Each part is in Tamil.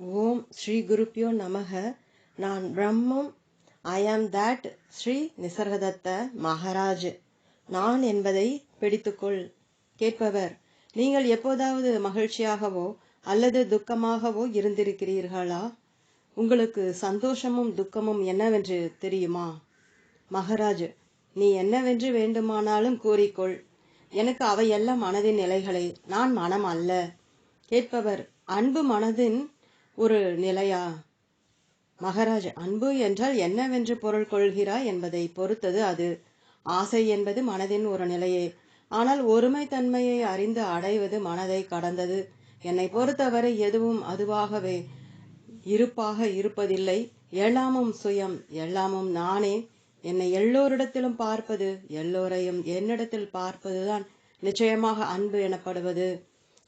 ஓம் ஸ்ரீ குருப்பியோ நமக. நான் பிரம்மம். ஐ ஆம் தட் ஸ்ரீ நிசர்கதத்த மகாராஜ். நான் என்பதை பிடித்துக்கொள். கேட்பவர் நீங்கள் எப்போதாவது மகிழ்ச்சியாகவோ அல்லது துக்கமாகவோ இருந்திருக்கிறீர்களா? உங்களுக்கு சந்தோஷமும் துக்கமும் என்னவென்று தெரியுமா? மகாராஜ் நீ என்னவென்று வேண்டுமானாலும் கூறிக்கொள். எனக்கு அவையெல்லாம் மனதின் நிலைகளை நான் மனம் அல்ல. கேட்பவர் அன்பு மனதின் ஒரு நிலையா? மகராஜ் அன்பு என்றால் என்னவென்று பொருள் கொள்கிறாய் என்பதை பொறுத்தது அது. ஆசை என்பது மனதின் ஒரு நிலையே. ஆனால் ஒருமை தன்மையை அறிந்து அடைவது மனதை கடந்தது. என்னை பொறுத்தவரை எதுவும் அதுவாகவே இருப்பாக இருப்பதில்லை. எல்லாமும் சுயம் எல்லாமும் நானே. என்னை எல்லோரிடத்திலும் பார்ப்பது எல்லோரையும் என்னிடத்தில் பார்ப்பதுதான் நிச்சயமாக அன்பு எனப்படுவது.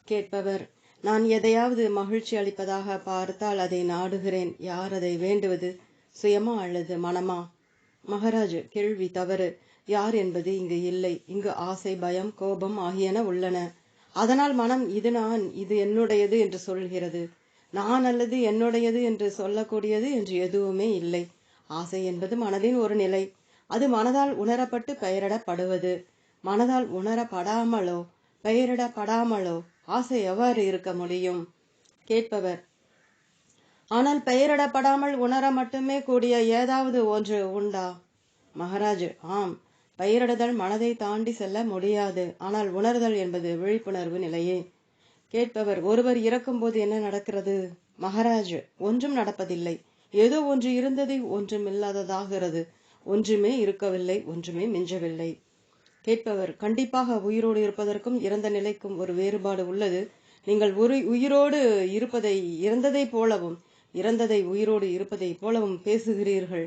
கேட்பவர் நான் எதையாவது மகிழ்ச்சி அளிப்பதாக பார்த்தால் அதை நாடுகிறேன். யார் அதை வேண்டுவது? சுயமா அல்லது மனமா? மகாராஜ் கேள்வி தவறு. யார் என்பது இங்கு இல்லை. இங்கு ஆசை பயம் கோபம் ஆகியன உள்ளன. அதனால் மனம் இது நான் இது என்னுடையது என்று சொல்கிறது. நான் அல்லது என்னுடையது என்று சொல்லக்கூடியது என்று எதுவுமே இல்லை. ஆசை என்பது மனதின் ஒரு நிலை. அது மனதால் உணரப்பட்டு பெயரிடப்படுவது. மனதால் உணரப்படாமலோ பெயரிடப்படாமலோ ஆசை எவ்வாறு இருக்க முடியும்? கேட்பவர் ஆனால் பெயரிடப்படாமல் உணர மட்டுமே கூடிய ஏதாவது ஒன்று உண்டா? மகாராஜ் ஆம். பெயரிடுதல் மனதை தாண்டி செல்ல முடியாது. ஆனால் உணர்தல் என்பது விழிப்புணர்வு நிலையே. கேட்பவர் ஒருவர் இறக்கும்போது என்ன நடக்கிறது? மகாராஜ் ஒன்றும் நடப்பதில்லை. ஏதோ ஒன்று இருந்தது ஒன்றும் இல்லாததாகிறது. ஒன்றுமே இருக்கவில்லை. ஒன்றுமே மிஞ்சவில்லை. கேட்பவர். கண்டிப்பாக உயிரோடு இருப்பதற்கும் இறந்த நிலைக்கும் ஒரு வேறுபாடு உள்ளது. நீங்கள் ஒரு உயிரோடு இருப்பதை இறந்ததை போலவும் இறந்ததை உயிரோடு இருப்பதை போலவும் பேசுகிறீர்கள்.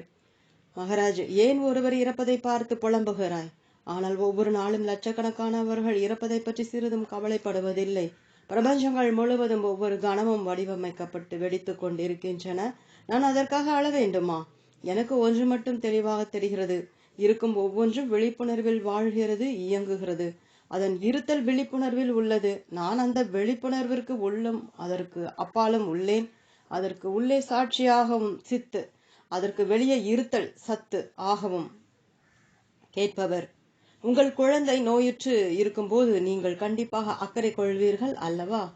மகாராஜ் ஏன் ஒருவர் இறப்பதை பார்த்து புலம்புகிறாய்? ஆனால் ஒவ்வொரு நாளும் லட்சக்கணக்கானவர்கள் இறப்பதை பற்றி சிறிதும் கவலைப்படுவதில்லை. பிரபஞ்சங்கள் முழுவதும் ஒவ்வொரு கணமும் வடிவமைக்கப்பட்டு வெடித்து கொண்டிருக்கின்றன. நான் அதற்காக அழ வேண்டுமா? எனக்கு ஒன்று மட்டும் தெளிவாக தெரிகிறது. இருக்கும் ஒவ்வொன்றும் விழிப்புணர்வில் வாழ்கிறது இயங்குகிறது. அதன் இருத்தல் விழிப்புணர்வில் உள்ளது. நான் அந்த விழிப்புணர்விற்கு உள்ளும் அதற்கு அப்பாலும் உள்ளேன். அதற்கு உள்ளே சாட்சியாகவும் சித்து அதற்கு வெளியே இருத்தல் சத்து ஆகவும் கேட்பவர். உங்கள் குழந்தை நோயுற்று இருக்கும்போது நீங்கள் கண்டிப்பாக அக்கறை கொள்வீர்கள் அல்லவா?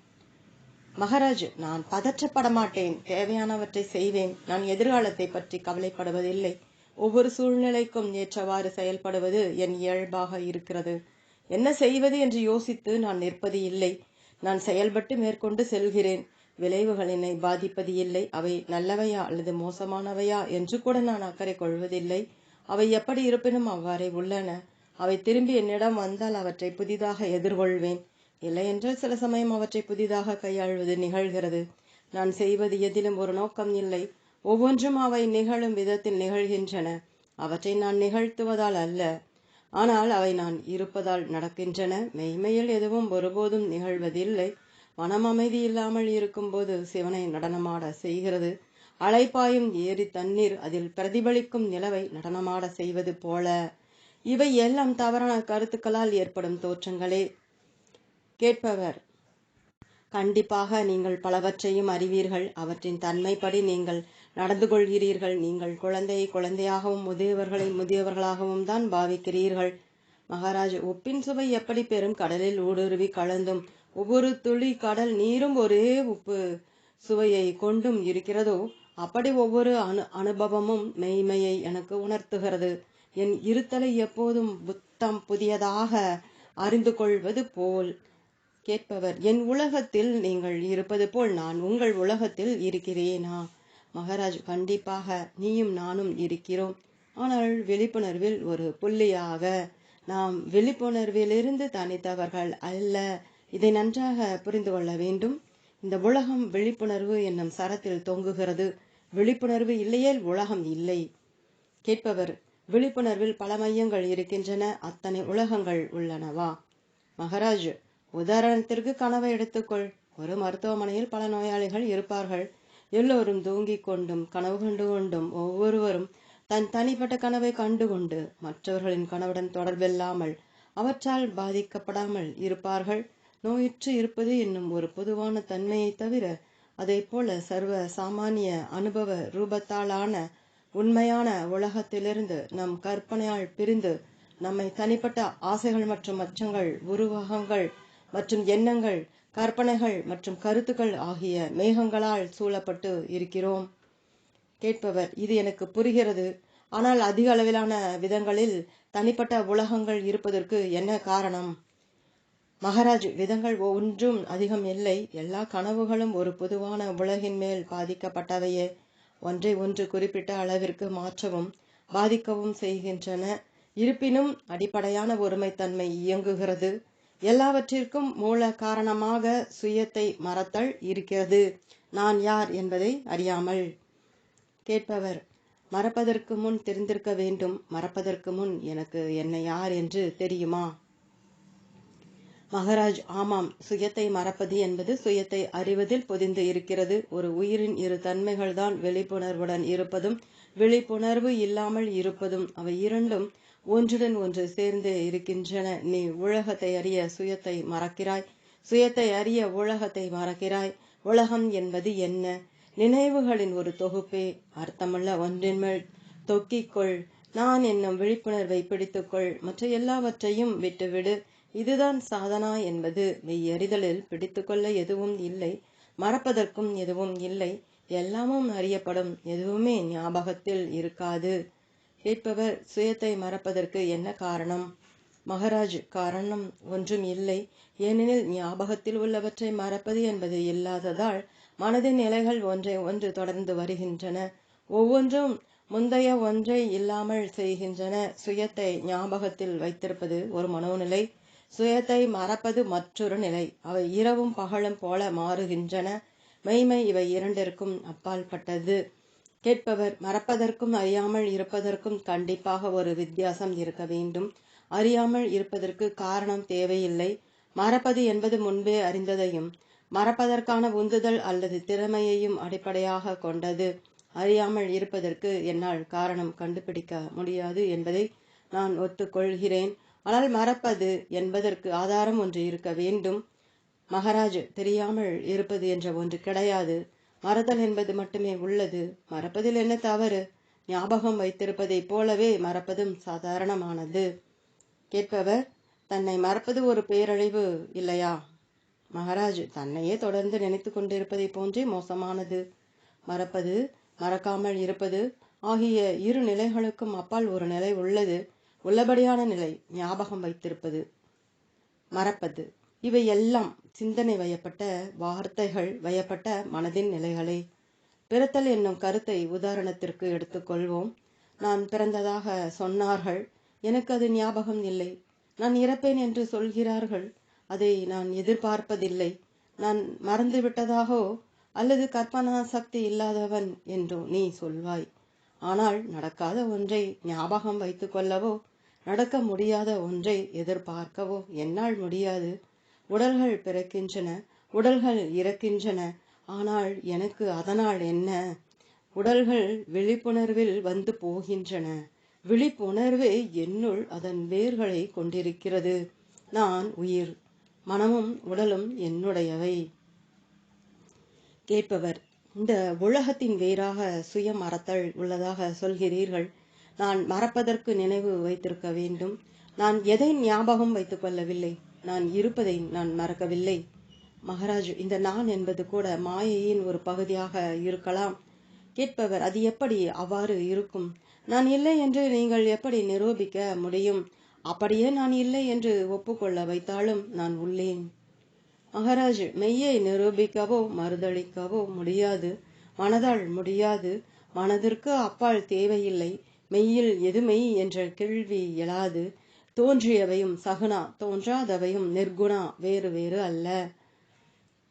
மகாராஜ் நான் பதற்றப்பட மாட்டேன் தேவையானவற்றை செய்வேன். நான் எதிர்காலத்தை பற்றி கவலைப்படுவதில்லை. ஒவ்வொரு சூழ்நிலைக்கும் ஏற்றவாறு செயல்படுவது என் இயல்பாக இருக்கிறது. என்ன செய்வது என்று யோசித்து நான் நிற்பது இல்லை. நான் செயல்பட்டு மேற்கொண்டு செல்கிறேன். விளைவுகள் என்னை பாதிப்பது இல்லை. அவை நல்லவையா அல்லது மோசமானவையா என்று கூட நான் அக்கறை கொள்வதில்லை. அவை எப்படி இருப்பினும் அவ்வாறே உள்ளன. அவை திரும்பி என்னிடம் வந்தால் அவற்றை புதிதாக எதிர்கொள்வேன். இல்லையென்றால் சில சமயம் அவற்றை புதிதாக கையாள்வது நிகழ்கிறது. நான் செய்வது எதிலும் ஒரு நோக்கம் இல்லை. ஒவ்வொன்றும் அவை நிகழும் விதத்தில் நிகழ்கின்றன. அவற்றை நான் நிகழ்த்துவதால் அல்ல. ஆனால் அவை நான் இருப்பதால் நடக்கின்றன. மெய்மையில் எதுவும் ஒருபோதும் நிகழ்வதில்லை. மனம் அமைதி இல்லாமல் இருக்கும்போது சிவனை நடனமாட செய்கிறது. அலைப்பாயும் ஏரி தண்ணீர் அதில் பிரதிபலிக்கும் நிலவை நடனமாட செய்வது போல. இவை எல்லாம் தவறான கருத்துக்களால் ஏற்படும் தோற்றங்களே. கேட்பவர் கண்டிப்பாக நீங்கள் பலவற்றையும் அறிவீர்கள். அவற்றின் தன்மைப்படி நீங்கள் நடந்து கொள்கிறீர்கள் நீங்கள் குழந்தையை குழந்தையாகவும் முதியவர்களை முதியவர்களாகவும் தான் பாவிக்கிறீர்கள். மகாராஜ் உப்பின் சுவை எப்படி பெரும் கடலில் ஊடுருவி கலந்தும் ஒவ்வொரு துளி கடல் நீரும் ஒரே உப்பு சுவையை கொண்டும் இருக்கிறதோ அப்படி ஒவ்வொரு அனு அனுபவமும் மெய்மையை எனக்கு உணர்த்துகிறது. என் இருத்தலை எப்போதும் புத்தம் புதியதாக அறிந்து கொள்வது போல் கேட்பவர் என் உலகத்தில் நீங்கள் இருப்பது போல் நான் உங்கள் உலகத்தில் இருக்கிறேனா? மகாராஜ் கண்டிப்பாக நீயும் நானும் இருக்கிறோம். ஆனால் விழிப்புணர்வில் ஒரு புள்ளியாக நாம் விழிப்புணர்விலிருந்து தனித்தவர்கள் அல்ல. இதை நன்றாக புரிந்து கொள்ள வேண்டும். இந்த உலகம் விழிப்புணர்வு என்னும் சரத்தில் தொங்குகிறது. விழிப்புணர்வு இல்லையேல் உலகம் இல்லை. கேட்பவர் விழிப்புணர்வில் பல மையங்கள் இருக்கின்றன. அத்தனை உலகங்கள் உள்ளனவா? மகாராஜ் உதாரணத்திற்கு கனவை எடுத்துக்கொள். ஒரு மருத்துவமனையில் பல நோயாளிகள் இருப்பார்கள். எல்லோரும் தூங்கிக் கொண்டும் கனவு கண்டு கொண்டும் ஒவ்வொருவரும் தன் தனிப்பட்ட கனவை கண்டுகொண்டு மற்றவர்களின் கனவுடன் தொடர்பில்லாமல் அவற்றால் பாதிக்கப்படாமல் இருப்பார்கள். நோயுற்று இருப்பது என்னும் ஒரு பொதுவான தன்மையை தவிர அதேபோல சர்வ சாமானிய அனுபவ ரூபத்தாலான உண்மையான உலகத்திலிருந்து நம் கற்பனையால் பிரிந்து நம்மை தனிப்பட்ட ஆசைகள் மற்றும் அச்சங்கள் உருவகங்கள் மற்றும் எண்ணங்கள் கற்பனைகள் மற்றும் கருத்துக்கள் ஆகிய மேகங்களால் சூழப்பட்டு இருக்கிறோம். கேட்பவர் இது எனக்கு புரிகிறது. ஆனால் அதிக அளவிலான விதங்களில் தனிப்பட்ட உலகங்கள் இருப்பதற்கு என்ன காரணம்? மகாராஜ் விதங்கள் ஒன்றும் அதிகம் இல்லை. எல்லா கனவுகளும் ஒரு பொதுவான உலகின் மேல் பாதிக்கப்பட்டவையே. ஒன்றை ஒன்று குறிப்பிட்ட அளவிற்கு மாற்றவும் பாதிக்கவும் செய்கின்றன. இருப்பினும் அடிப்படையான ஒருமைத்தன்மை இயங்குகிறது. எல்லாவற்றிற்கும் மூல காரணமாக சுயத்தை மறத்தல் இருக்கிறது. நான் யார் என்பதை அறியாமல். கேட்பவர் மறப்பதற்கு முன் தெரிந்திருக்க வேண்டும். மறப்பதற்கு முன் எனக்கு என்னை யார் என்று தெரியுமா? மகராஜ் ஆமாம் சுயத்தை மறப்பது என்பது சுயத்தை அறிவதில் பொதிந்து இருக்கிறது. ஒரு உயிரின் இரு தன்மைகள்தான் விழிப்புணர்வுடன் இருப்பதும் விழிப்புணர்வு இல்லாமல் இருப்பதும் அவை இரண்டும் ஒன்றுடன் ஒன்று சேர்ந்து இருக்கின்றன. நீ உலகத்தை அறிய சுயத்தை மறக்கிறாய். சுயத்தை அறிய உலகத்தை மறக்கிறாய். உலகம் என்பது என்ன? நினைவுகளின் ஒரு தொகுப்பே. அர்த்தமுள்ள ஒன்றின் மேல் தொக்கிக்கொள். நான் என்னும் விழிப்புணர்வை பிடித்துக்கொள். மற்ற எல்லாவற்றையும் விட்டுவிடு. இதுதான் சாதனா என்பது. மெய்யறிதலில் பிடித்துக்கொள்ள எதுவும் இல்லை. மறப்பதற்கும் எதுவும் இல்லை. எல்லாமும் அறியப்படும். எதுவுமே ஞாபகத்தில் இருக்காது. கேட்பவர் சுயத்தை மறப்பதற்கு என்ன காரணம்? மகராஜ் காரணம் ஒன்றும் இல்லை. ஏனெனில் ஞாபகத்தில் உள்ளவற்றை மறப்பது என்பது இல்லாததால் மனதின் நிலைகள் ஒன்றை ஒன்று தொடர்ந்து வருகின்றன. ஒவ்வொன்றும் முந்தைய ஒன்றை இல்லாமல் செய்கின்றன. சுயத்தை ஞாபகத்தில் வைத்திருப்பது ஒரு மனோநிலை. சுயத்தை மறப்பது மற்றொரு நிலை. அவை இரவும் பகலும் போல மாறுகின்றன. மெய்மை இவை இரண்டிற்கும் அப்பால் பட்டது கேட்பவர் மறப்பதற்கும் அறியாமல் இருப்பதற்கும் கண்டிப்பாக ஒரு வித்தியாசம் இருக்க வேண்டும். அறியாமல் இருப்பதற்கு காரணம் தேவையில்லை. மறப்பது என்பது முன்பே அறிந்ததையும் மறப்பதற்கான உந்துதல் அல்லது திறமையையும் அடிப்படையாக கொண்டது. அறியாமல் இருப்பதற்கு என்னால் காரணம் கண்டுபிடிக்க முடியாது என்பதை நான் ஒத்துக்கொள்கிறேன். ஆனால் மறப்பது என்பதற்கு ஆதாரம் ஒன்று இருக்க வேண்டும். மகாராஜ் தெரியாமல் இருப்பது என்ற ஒன்று கிடையாது. மறதல் என்பது மட்டுமே உள்ளது. மறப்பதில் என்ன தவறு? ஞாபகம் வைத்திருப்பதைப் போலவே மறப்பதும் சாதாரணமானது. கேட்பவர் தன்னை மறப்பது ஒரு பேரழிவு இல்லையா? மகாராஜ் தன்னையே தொடர்ந்து நினைத்து கொண்டிருப்பதை போன்றே மோசமானது. மறப்பது மறக்காமல் இருப்பது ஆகிய இரு நிலைகளுக்கும் அப்பால் ஒரு நிலை உள்ளது. உள்ளபடியான நிலை ஞாபகம் வைத்திருப்பது. மறப்பது. இவையெல்லாம் சிந்தனை வயப்பட்ட வார்த்தைகள் வயப்பட்ட மனதின் நிலைகளே. பிறத்தல் என்னும் கருத்தை உதாரணத்திற்கு எடுத்துக்கொள்வோம் நான் பிறந்ததாக சொன்னார்கள். எனக்கு அது ஞாபகம் இல்லை. நான் இறப்பேன் என்று சொல்கிறார்கள். அதை நான் எதிர்பார்ப்பதில்லை. நான் மறந்துவிட்டதாகோ அல்லது கற்பனா சக்தி இல்லாதவன் என்றோ நீ சொல்வாய். ஆனால் நடக்காத ஒன்றை ஞாபகம் வைத்து கொள்ளவோ நடக்க முடியாத ஒன்றை எதிர்பார்க்கவோ என்னால் முடியாது. உடல்கள் பிறக்கின்றன உடல்கள் இறக்கின்றன. ஆனால் எனக்கு அதனால் என்ன? உடல்கள் விழிப்புணர்வில் வந்து போகின்றன. விழிப்புணர்வே என்னுள் அதன் வேர்களை கொண்டிருக்கிறது. நான் உயிர். மனமும் உடலும் என்னுடையவை. கேட்பவர் இந்த உலகத்தின் வேறாக சுய மறத்தல் உள்ளதாக சொல்கிறீர்கள். நான் மறப்பதற்கு நினைவு வைத்திருக்க வேண்டும். நான் எதை ஞாபகம் வைத்துக் கொள்ளவில்லை? நான் இருப்பதை நான் மறக்கவில்லை. மகாராஜ் இந்த நான் என்பது கூட மாயையின் ஒரு பகுதியாக இருக்கலாம். கேட்பவர் அது எப்படி அவ்வாறு இருக்கும்? நான் இல்லை என்று நீங்கள் எப்படி நிரூபிக்க முடியும்? அப்படியே நான் இல்லை என்று ஒப்புக்கொள்ள வைத்தாலும் நான் உள்ளேன். மகாராஜ் மெய்யை நிரூபிக்கவோ மறுதளிக்கவோ முடியாது. மனதால் முடியாது. மனதிற்கு அப்பால் தேவையில்லை. மெய்யில் எது மெய் என்ற கேள்வி எழாது. தோன்றியவையும் சகுனா தோன்றாதவையும் நிர்குணா வேறு வேறு அல்ல.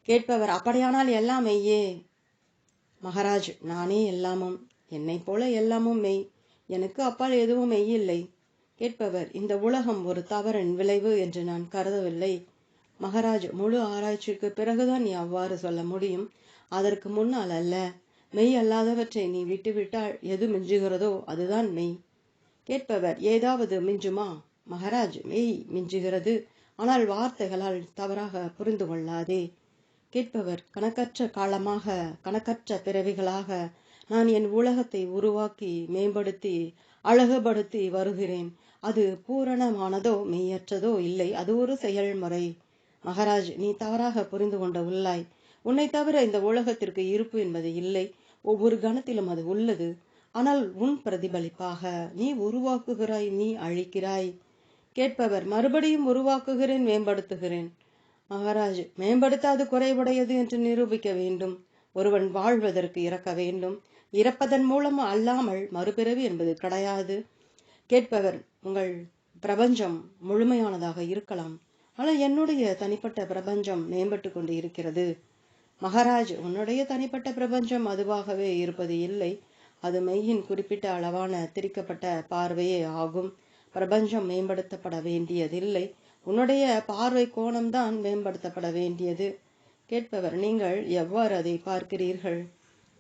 கேட்பவர் அப்படியானால் எல்லாம் மெய்யே. மகாராஜ் நானே எல்லாமும் என்னை போல எல்லாமும் மெய். எனக்கு அப்பால் எதுவும் மெய் இல்லை கேட்பவர் இந்த உலகம் ஒரு தவறின் விளைவு என்று நான் கருதவில்லை. மகாராஜ் முழு ஆராய்ச்சிக்கு பிறகுதான் நீ அவ்வாறு சொல்ல முடியும். அதற்கு முன்னால் அல்ல. மெய் அல்லாதவற்றை நீ விட்டுவிட்டால் எது மிஞ்சுகிறதோ அதுதான் மெய். கேட்பவர் ஏதாவது மிஞ்சுமா? மகாராஜ் மெய் மிஞ்சுகிறது. ஆனால் வார்த்தைகளால் தவறாக புரிந்து கொள்ளாதே. கேட்பவர் கணக்கற்ற காலமாக கணக்கற்ற பிறவிகளாக நான் என் உலகத்தை உருவாக்கி மேம்படுத்தி அழகுபடுத்தி வருகிறேன். அது பூரணமானதோ மெய்யற்றதோ இல்லை. அது ஒரு செயல்முறை. மகாராஜ் நீ தவறாக புரிந்து கொண்ட உள்ளாய். உன்னை தவிர இந்த உலகத்திற்கு இருப்பு என்பது இல்லை. ஒவ்வொரு கணத்திலும் அது உள்ளது. ஆனால் உன் பிரதிபலிப்பாக நீ உருவாக்குகிறாய் நீ அழிக்கிறாய். கேட்பவர் மறுபடியும் உருவாக்குகிறேன் மேம்படுத்துகிறேன். மகாராஜ் மேம்படுத்தாது குறைவுடையது என்று நிரூபிக்க வேண்டும். ஒருவன் வாழ்வதற்கு இறக்க வேண்டும். இறப்பதன் மூலம் அல்லாமல் மறுபிறவி என்பது கிடையாது. கேட்பவர் உங்கள் பிரபஞ்சம் முழுமையானதாக இருக்கலாம். ஆனால் என்னுடைய தனிப்பட்ட பிரபஞ்சம் மேம்பட்டு கொண்டு இருக்கிறது. மகாராஜ் உன்னுடைய தனிப்பட்ட பிரபஞ்சம் அதுவாகவே இருப்பது இல்லை. அது மெய்யின் குறிப்பிட்ட அளவான திரிக்கப்பட்ட பார்வையே ஆகும். பிரபஞ்சம் மேம்படுத்தப்பட வேண்டியதில்லை. உன்னுடைய பார்வை கோணம்தான் மேம்படுத்தப்பட வேண்டியது. கேட்பவர் நீங்கள் எவ்வாறு அதை பார்க்கிறீர்கள்?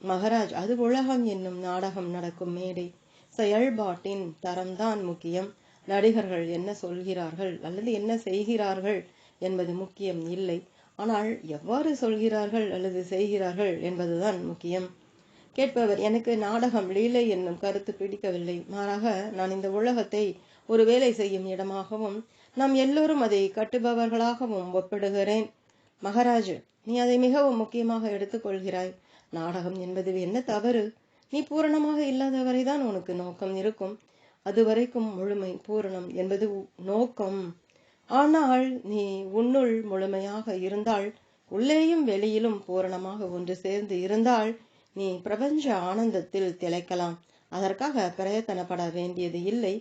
மகராஜ் அது உலகம் என்னும் நாடகம் நடக்கும் மேடை. செயல்பாட்டின் தரம்தான் முக்கியம். நடிகர்கள் என்ன சொல்கிறார்கள் அல்லது என்ன செய்கிறார்கள் என்பது முக்கியம் இல்லை. ஆனால் எவ்வாறு சொல்கிறார்கள் அல்லது செய்கிறார்கள் என்பதுதான் முக்கியம். கேட்பவர் எனக்கு நாடகம் லீலை என்னும் கருத்து பிடிக்கவில்லை. மாறாக நான் இந்த உலகத்தை ஒரு வேலை செய்யும் இடமாகவும் நாம் எல்லோரும் அதை கட்டுபவர்களாகவும் ஒப்பிடுகிறேன். மகாராஜ் நீ அதை மிகவும் முக்கியமாக எடுத்துக்கொள்கிறாய் நாடகம் என்பது என்ன தவறு? நீ பூரணமாக இல்லாதவரைதான் உனக்கு நோக்கம் இருக்கும். அதுவரைக்கும் முழுமை பூரணம் என்பது நோக்கம். ஆனால் நீ உன்னுள் முழுமையாக இருந்தால் உள்ளேயும் வெளியிலும் பூரணமாக ஒன்று சேர்ந்து இருந்தால் நீ பிரபஞ்ச ஆனந்தத்தில் திளைக்கலாம். அதற்காக பிரயத்தனப்பட வேண்டியது இல்லை.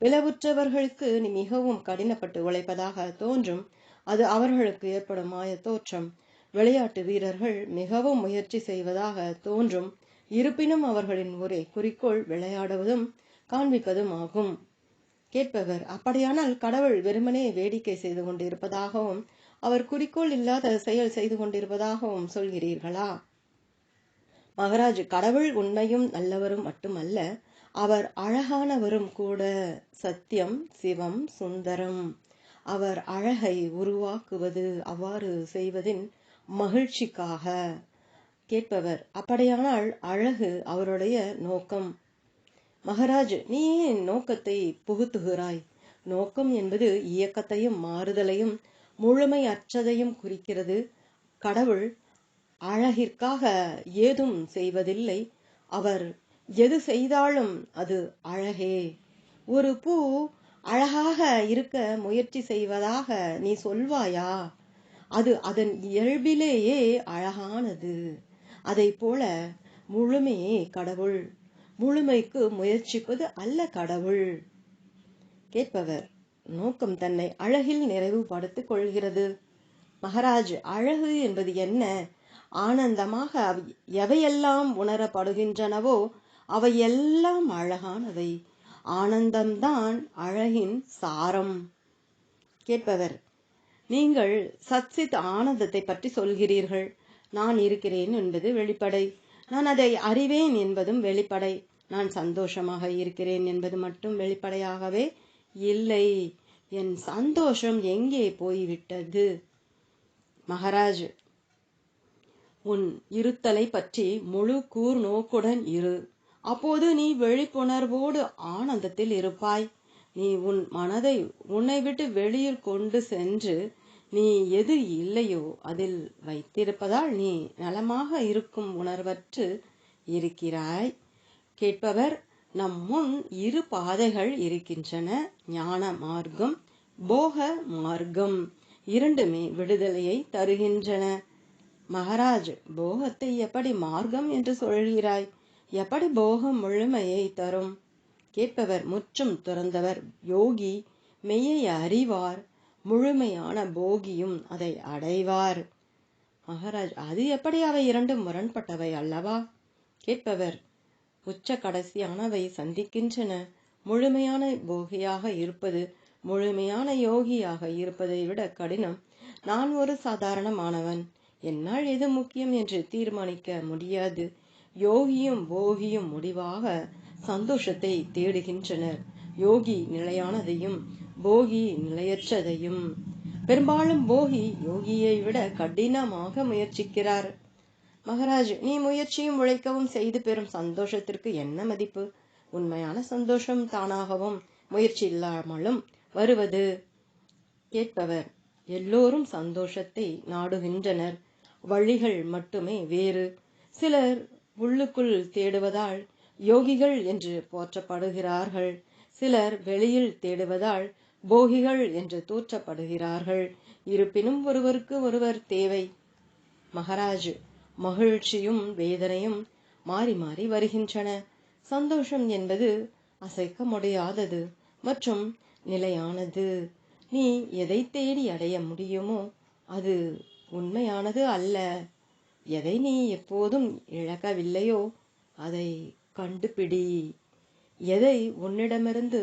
பிளவுற்றவர்களுக்கு நீ மிகவும் கடினப்பட்டு உழைப்பதாக தோன்றும். அது அவர்களுக்கு ஏற்படும் மாய தோற்றம் விளையாட்டு வீரர்கள் மிகவும் முயற்சி செய்வதாக தோன்றும். இருப்பினும் அவர்களின் ஒரே குறிக்கோள் விளையாடுவதும் காண்பிப்பதும் ஆகும். கேட்பவர் அப்படியானால் கடவுள் வெறுமனே வேடிக்கை செய்து கொண்டிருப்பதாகவும் அவர் குறிக்கோள் இல்லாத செயல் செய்து கொண்டிருப்பதாகவும் சொல்கிறீர்களா? மகராஜ் கடவுள் உண்மையும் நல்லவரும் மட்டுமல்ல அவர் அழகானவரும் கூட சத்தியம் சிவம் சுந்தரம். அவர் அழகை உருவாக்குவது அவ்வாறு செய்வதின் மகிழ்ச்சிக்காக. கேட்பவர் அப்படியானால் அழகு அவருடைய நோக்கம். மகராஜ் நீ ஏன் நோக்கத்தை புகுத்துகிறாய்? நோக்கம் என்பது இயக்கத்தையும் மாறுதலையும் முழுமையற்றதையும் குறிக்கிறது. கடவுள் அழகிற்காக ஏதும் செய்வதில்லை. அவர் எது செய்தாலும் அது அழகே. ஒரு பூ அழகாக இருக்க முயற்சி செய்வதாக நீ சொல்வாயா? அது அதன் இயல்பிலேயே அழகானது. அதை போல முழுமையே கடவுள். முழுமைக்கு முயற்சிப்பது அல்ல கடவுள். கேட்பவர் நோக்கம் தன்னை அழகில் நிறைவுபடுத்திக் கொள்கிறது. மகராஜ் அழகு என்பது என்ன? ஆனந்தமாக எவையெல்லாம் உணரப்படுகின்றனவோ அவையெல்லாம் அழகானவை. ஆனந்தம்தான் அழகின் சாரம். கேட்பவர் நீங்கள் சச்சித் ஆனந்தத்தை பற்றி சொல்கிறீர்கள். நான் இருக்கிறேன் என்பது வெளிப்படை. நான் அதை அறிவேன் என்பதும் வெளிப்படை. நான் சந்தோஷமாக இருக்கிறேன் என்பது மட்டும் வெளிப்படையாகவே இல்லை. என் சந்தோஷம் எங்கே போய்விட்டது? மகாராஜ் உன் இருத்தலை பற்றி முழு கூர் நோக்குடன் இரு. அப்போது நீ விழிப்புணர்வோடு ஆனந்தத்தில் இருப்பாய். நீ உன் மனதை உன்னை விட்டு வெளியில் கொண்டு சென்று நீ எது இல்லையோ அதில் வைத்திருப்பதால் நீ நலமாக இருக்கும் உணர்வற்று இருக்கிறாய். கேட்பவர் நம் முன் இரு பாதைகள் இருக்கின்றன. ஞான மார்க்கம் போக மார்க்கம் இரண்டுமே விடுதலையை தருகின்றன. மகாராஜ் போகத்தை எப்படி மார்க்கம் என்று சொல்கிறாய்? எப்படி போகம் முழுமையை தரும்? கேட்பவர் முற்றும் துறந்தவர். யோகி மெய்யை அறிவார். முழுமையான போகியும் அதை அடைவார். மகாராஜ் அது எப்படி அவை இரண்டும் முரண்பட்டவை அல்லவா? கேட்பவர் உச்ச கடைசியானவை சந்திக்கின்றன. முழுமையான போகியாக இருப்பது முழுமையான யோகியாக இருப்பதை விட கடினம். நான் ஒரு சாதாரணமானவன். என்னால் எது முக்கியம் என்று தீர்மானிக்க முடியாது. யோகியும் போகியும் முடிவாக சந்தோஷத்தை தேடுகின்றனர். யோகி நிலையானதையும் போகி நிலையற்றதையும். பெரும்பாலும் போகி யோகியை விட கடினமாக முயற்சிக்கிறார். மகராஜ் நீ முயற்சியும் உழைக்கவும் செய்து பெறும் சந்தோஷத்திற்கு என்ன மதிப்பு? உண்மையான சந்தோஷம் தானாகவும் முயற்சி இல்லாமலும் வருவது. கேட்பவர் எல்லோரும் சந்தோஷத்தை நாடுகின்றனர். வழிகள் மட்டுமே வேறு. சிலர் உள்ளுக்குள் தேடுவதால் யோகிகள் என்று போற்றப்படுகிறார்கள். சிலர் வெளியில் தேடுவதால் போகிகள் என்று தோற்றப்படுகிறார்கள். இருப்பினும் ஒருவருக்கு ஒருவர் தேவை. மகராஜ் மகிழ்ச்சியும் வேதனையும் மாறி மாறி வருகின்றன. சந்தோஷம் என்பது அசைக்க முடியாதது மற்றும் நிலையானது. நீ எதை தேடி அடைய முடியுமோ அது உண்மையானது அல்ல. எதை நீ எப்போதும் இழக்கவில்லையோ அதை கண்டுபிடி. எதை உன்னிடமிருந்து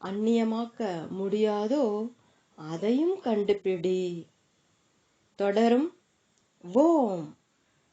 அந்நியமாக்க முடியாதோ அதையும் கண்டுபிடி. தொடரும். ஓம்.